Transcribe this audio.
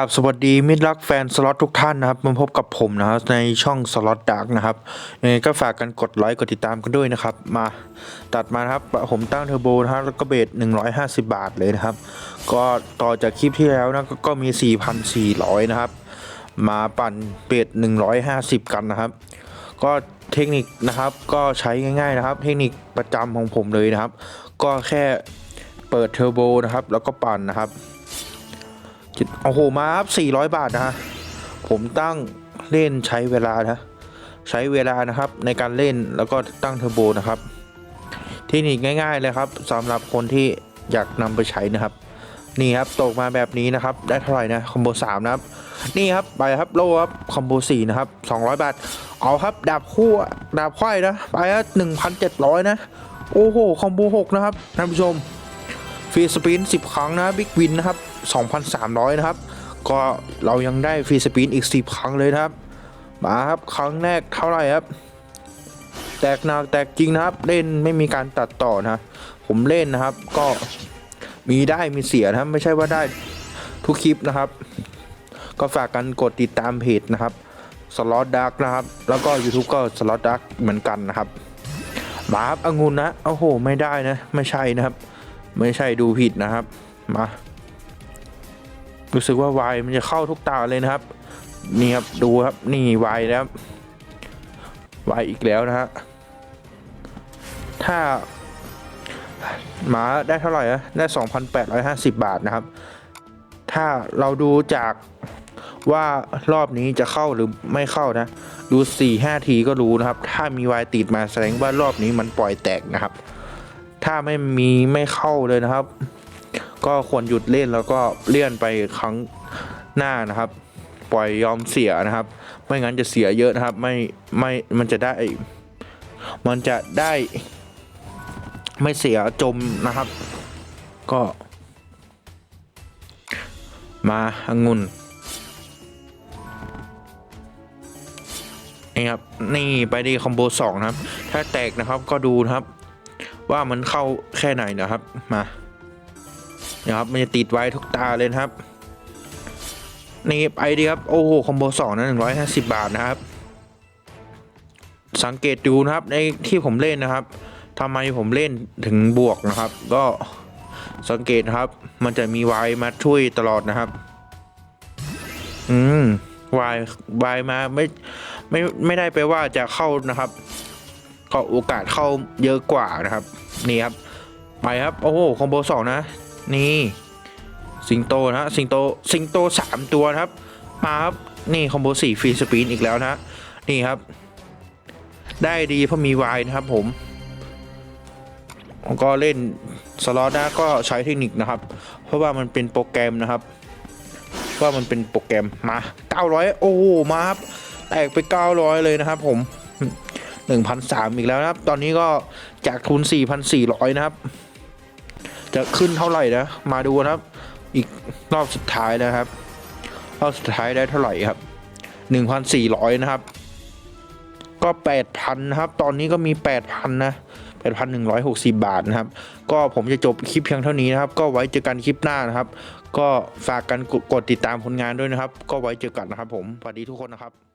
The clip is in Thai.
ราบสวัสดีมิตรรักแฟนสล็อตทุกท่านนะครับมาพบกับผมนะครับในช่องสล็อตดักนะครับยังไงก็ฝากกันกดไลค์กดติดตามกันด้วยนะครับ มาตัดมาครับผมตั้งเทอร์โบนะครับแล้วก็เบส150 บาทเลยนะครับ ก็ต่อจากคลิปที่แล้วนะก็ก็มี 4,400 นะครับ มาปั่นเบส150 กันนะครับ ก็เทคนิคนะครับก็ใช้ง่ายๆนะครับ เทคนิคประจำของผมเลยนะครับ ก็แค่เปิดเทอร์โบนะครับแล้วก็ปั่นนะครับ โอ้โห มาครับ400 บาทนะฮะ ผมตั้งเล่นใช้เวลานะ ใช้เวลานะครับในการเล่นแล้วก็ตั้งเทอร์โบนะครับ เทคนิคง่าย ๆ เลยครับสำหรับคนที่อยากนำไปใช้นะครับ นี่ครับตกมาแบบนี้นะครับ ได้เท่าไหร่นะคอมโบสามนะครับ นี่ครับไปครับโลครับคอมโบสี่นะครับ200 บาท เอาครับดาบคู่ดาบไขว้นะ ไปครับ1,700 นะ โอ้โหคอมโบหกนะครับท่านผู้ชม ฟรีสปิน10 ครั้งนะบิ๊กวินนะครับ 2,300 นะครับ ก็เรายังได้ฟรีสปินอีก 10 ครั้งเลยนะครับ มาครับครั้งแรกเท่าไหร่ครับ แตกหนักแตกจริงนะครับ เล่นไม่มีการตัดต่อนะ ผมเล่นนะครับ ก็มีได้มีเสียนะครับ ไม่ใช่ว่าได้ทุกคลิปนะครับ ก็ฝากกันกดติดตามเพจนะครับสล็อตดักนะครับ แล้วก็ YouTube ก็สล็อตดักเหมือนกันนะครับ มาครับองุ่นนะ โอ้โห ไม่ได้นะ ไม่ใช่นะครับ ไม่ใช่ดูผิดนะครับ มา รู้สึกว่าวายมันจะเข้าทุกตาเลยนะครับ นี่ครับดูครับนี่วายแล้ววายอีกแล้วนะฮะ ถ้าหมาได้เท่าไหร่อะได้ 2,850 บาทนะครับ ถ้าเราดูจากว่ารอบนี้จะเข้าหรือไม่เข้านะ ดู 4-5 ทีก็รู้นะครับ ถ้ามีวายติดมาแสดงว่ารอบนี้มันปล่อยแตกนะครับ ถ้าไม่มีไม่เข้าเลยนะครับ ก็ควรหยุดเล่นแล้วก็เลื่อนไปครั้งหน้านะครับ ปล่อยยอมเสียนะครับ ไม่งั้นจะเสียเยอะนะครับ ไม่ไม่มันจะได้ มันจะได้ไม่เสียจมนะครับ ก็ มาองุ่นนี่ครับ นี่ไปดีคอมโบสองนะครับ ถ้าแตกนะครับก็ดูนะครับ ว่ามันเข้าแค่ไหนนะครับมานะครับมันจะติดไว้ทุกตาเลยครับนี่ไปดีครับโอ้โหคอมโบสองนะหนึ่งร้อยห้าสิบบาทนะครับ สังเกตดูนะครับในที่ผมเล่นนะครับทำไมผมเล่นถึงบวกนะครับ ก็สังเกตครับ มันจะมีวายมาช่วยตลอดนะครับ อืมวายวายมาไม่ไม่ไม่ได้ไปว่าจะเข้านะครับ ก็โอกาสเข้าเยอะกว่านะครับ นี่ครับ ไปครับ โอ้โหคอมโบสองนะ นี่ สิงโตนะสิงโต สิงโตสามตัวครับ มาครับ นี่คอมโบสี่ฟรีสปีนอีกแล้วนะ นี่ครับ ได้ดีเพราะมีวายนะครับผมก็เล่นสล็อตนะก็ใช้เทคนิคนะครับ เพราะว่ามันเป็นโปรแกรมนะครับว่ามันเป็นโปรแกรมมา 900 โอ้โหมาครับแตกไป 900 เลยนะครับผม 1,300อีกแล้วนะครับ ตอนนี้ก็จากทุน 4,400 นะครับ จะขึ้นเท่าไหร่นะ มาดูนะครับ อีกรอบสุดท้ายนะครับ รอบสุดท้ายได้เท่าไหร่ครับ 1,400 นะครับ ก็ 8,000 นะครับ ตอนนี้ก็มี 8,000 นะ8,160 บาทนะครับ ก็ผมจะจบคลิปเพียงเท่านี้นะครับ ก็ไว้เจอกันคลิปหน้านะครับ ก็ฝากกันกดติดตามผลงานด้วยนะครับ ก็ไว้เจอกันนะครับผม สวัสดีทุกคนนะครับ